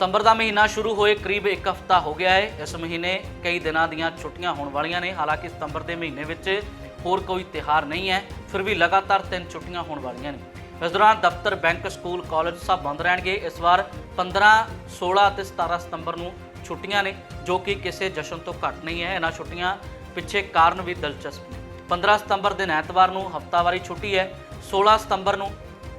ਸਤੰਬਰ ਦਾ ਮਹੀਨਾ ਸ਼ੁਰੂ ਹੋਏ ਕਰੀਬ 1 ਹਫ਼ਤਾ ਹੋ ਗਿਆ ਹੈ। ਇਸ ਮਹੀਨੇ ਕਈ ਦਿਨਾਂ ਦੀਆਂ ਛੁੱਟੀਆਂ ਹੋਣ ਵਾਲੀਆਂ ਨੇ। ਹਾਲਾਂਕਿ ਸਤੰਬਰ ਦੇ ਮਹੀਨੇ ਵਿੱਚ ਹੋਰ ਕੋਈ ਤਿਹਾਰ ਨਹੀਂ ਹੈ। ਫਿਰ ਵੀ ਲਗਾਤਾਰ ਤਿੰਨ ਛੁੱਟੀਆਂ ਹੋਣ ਵਾਲੀਆਂ ਨੇ। ਇਸ ਦੌਰਾਨ ਦਫ਼ਤਰ, ਬੈਂਕ, ਸਕੂਲ, ਕਾਲਜ ਸਭ ਬੰਦ ਰਹਿਣਗੇ। ਇਸ ਵਾਰ 15 16 ਅਤੇ 17 ਸਤੰਬਰ ਨੂੰ ਛੁੱਟੀਆਂ ਨੇ, ਜੋ ਕਿ ਕਿਸੇ ਜਸ਼ਨ ਤੋਂ ਘੱਟ ਨਹੀਂ ਹੈ। ਇਹਨਾਂ ਛੁੱਟੀਆਂ ਪਿੱਛੇ ਕਾਰਨ ਵੀ ਦਿਲਚਸਪ ਨੇ। 15 ਸਤੰਬਰ ਦਿਨ ਐਤਵਾਰ ਨੂੰ ਹਫ਼ਤਾਵਾਰੀ ਛੁੱਟੀ ਹੈ। 16 ਸਤੰਬਰ ਨੂੰ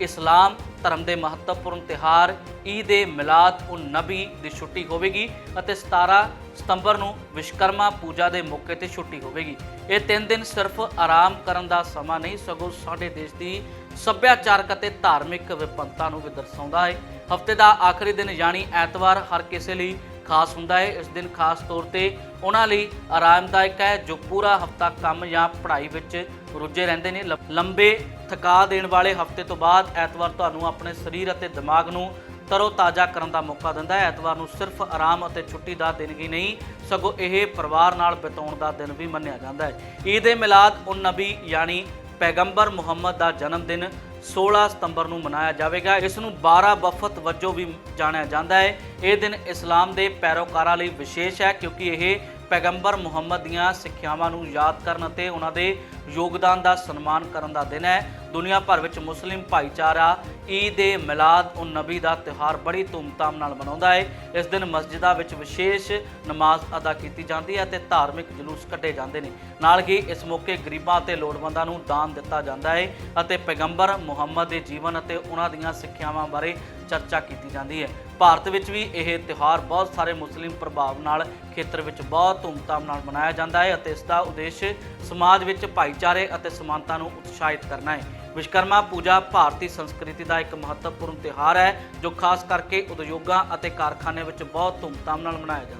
ਇਸਲਾਮ ਧਰਮ ਦੇ ਮਹੱਤਵਪੂਰਨ ਤਿਹਾਰ ਈਦ ਏ ਮਿਲਾਦ ਉਨ ਨਬੀ ਦੀ ਛੁੱਟੀ ਹੋਵੇਗੀ ਅਤੇ 17 ਸਤੰਬਰ ਨੂੰ ਵਿਸ਼ਕਰਮਾ ਪੂਜਾ ਦੇ ਮੌਕੇ ਤੇ ਛੁੱਟੀ ਹੋਵੇਗੀ। ਇਹ ਤਿੰਨ ਦਿਨ ਸਿਰਫ ਆਰਾਮ ਕਰਨ ਦਾ ਸਮਾਂ ਨਹੀਂ, ਸਗੋਂ ਸਾਡੇ ਦੇਸ਼ ਦੀ ਸੱਭਿਆਚਾਰਕ ਅਤੇ ਧਾਰਮਿਕ ਵਿਭਿੰਨਤਾ ਨੂੰ ਵੀ ਦਰਸਾਉਂਦਾ ਹੈ। ਹਫ਼ਤੇ ਦਾ ਆਖਰੀ ਦਿਨ ਯਾਨੀ ਐਤਵਾਰ ਹਰ ਕਿਸੇ ਲਈ ਖਾਸ ਹੁੰਦਾ ਹੈ। ਇਸ ਦਿਨ ਖਾਸ ਤੌਰ ਤੇ ਉਹਨਾਂ ਲਈ ਆਰਾਮਦਾਇਕ ਹੈ ਜੋ ਪੂਰਾ ਹਫਤਾ ਕੰਮ ਜਾਂ ਪੜ੍ਹਾਈ ਵਿੱਚ ਰੁੱਝੇ ਰਹਿੰਦੇ ਨੇ। ਲ- ਲੰਬੇ ਥਕਾ ਦੇਣ ਵਾਲੇ ਹਫ਼ਤੇ ਤੋਂ ਬਾਅਦ ਐਤਵਾਰ ਤੁਹਾਨੂੰ ਆਪਣੇ ਸਰੀਰ ਅਤੇ ਦਿਮਾਗ ਨੂੰ ਤਰੋ ਤਾਜ਼ਾ ਕਰਨ ਦਾ ਮੌਕਾ ਦਿੰਦਾ ਹੈ। ਐਤਵਾਰ ਨੂੰ ਸਿਰਫ ਆਰਾਮ ਅਤੇ ਛੁੱਟੀ ਦਾ ਦਿਨ ਹੀ ਨਹੀਂ, ਸਗੋਂ ਇਹ ਪਰਿਵਾਰ ਨਾਲ ਬਿਤਾਉਣ ਦਾ ਦਿਨ ਵੀ ਮੰਨਿਆ ਜਾਂਦਾ ਹੈ। ਈਦ ਏ ਮਿਲਾਦ ਉਨ ਨਬੀ ਯਾਨੀ ਪੈਗੰਬਰ ਮੁਹੰਮਦ ਦਾ ਜਨਮ ਦਿਨ 16 ਸਤੰਬਰ ਨੂੰ ਮਨਾਇਆ ਜਾਵੇਗਾ। ਇਸ ਨੂੰ 12 ਵਫਤ ਵਜੋਂ ਵੀ ਜਾਣਿਆ ਜਾਂਦਾ ਹੈ। ਇਹ ਦਿਨ ਇਸਲਾਮ ਦੇ ਪੈਰੋਕਾਰਾਂ ਲਈ ਵਿਸ਼ੇਸ਼ ਹੈ ਕਿਉਂਕਿ ਇਹ ਪੈਗੰਬਰ ਮੁਹੰਮਦ ਦੀਆਂ ਸਿੱਖਿਆਵਾਂ ਨੂੰ ਯਾਦ ਕਰਨ ਅਤੇ ਉਹਨਾਂ ਦੇ ਯੋਗਦਾਨ ਦਾ ਸਨਮਾਨ ਕਰਨ ਦਾ ਦਿਨ ਹੈ। ਦੁਨੀਆ ਭਰ ਵਿੱਚ ਮੁਸਲਿਮ ਭਾਈਚਾਰਾ ਈਦ ਏ ਮਿਲਾਦ ਉਨ ਨਬੀ ਦਾ ਤਿਉਹਾਰ ਬੜੀ ਧੂਮਧਾਮ ਨਾਲ ਮਨਾਉਂਦਾ ਹੈ। ਇਸ ਦਿਨ ਮਸਜਿਦਾਂ ਵਿੱਚ ਵਿਸ਼ੇਸ਼ ਨਮਾਜ਼ ਅਦਾ ਕੀਤੀ ਜਾਂਦੀ ਹੈ ਅਤੇ ਧਾਰਮਿਕ ਜਲੂਸ ਕੱਢੇ ਜਾਂਦੇ ਨੇ। ਨਾਲ ਹੀ ਇਸ ਮੌਕੇ ਗਰੀਬਾਂ ਅਤੇ ਲੋੜਵੰਦਾਂ ਨੂੰ ਦਾਨ ਦਿੱਤਾ ਜਾਂਦਾ ਹੈ ਅਤੇ ਪੈਗੰਬਰ ਮੁਹੰਮਦ ਦੇ ਜੀਵਨ ਅਤੇ ਉਹਨਾਂ ਦੀਆਂ ਸਿੱਖਿਆਵਾਂ ਬਾਰੇ ਚਰਚਾ ਕੀਤੀ ਜਾਂਦੀ ਹੈ। ਭਾਰਤ ਵਿੱਚ ਵੀ ਇਹ ਤਿਉਹਾਰ ਬਹੁਤ ਸਾਰੇ ਮੁਸਲਿਮ ਪ੍ਰਭਾਵ ਨਾਲ ਖੇਤਰ ਵਿੱਚ ਬਹੁਤ ਧੂਮਧਾਮ ਨਾਲ ਮਨਾਇਆ ਜਾਂਦਾ ਹੈ ਅਤੇ ਇਸ ਦਾ ਉਦੇਸ਼ ਸਮਾਜ ਵਿੱਚ ਭਾਈਚਾਰੇ ਅਤੇ ਸਮਾਨਤਾ ਨੂੰ ਉਤਸ਼ਾਹਿਤ ਕਰਨਾ ਹੈ। ਵਿਸ਼ਕਰਮਾ ਪੂਜਾ ਭਾਰਤੀ ਸੰਸਕ੍ਰਿਤੀ ਦਾ ਇੱਕ ਮਹੱਤਵਪੂਰਨ ਤਿਉਹਾਰ ਹੈ, ਜੋ ਖਾਸ ਕਰਕੇ ਉਦਯੋਗਾਂ ਅਤੇ ਕਾਰਖਾਨੇ ਵਿੱਚ ਬਹੁਤ ਧੂਮਧਾਮ ਨਾਲ ਮਨਾਇਆ ਜਾਂਦਾ ਹੈ।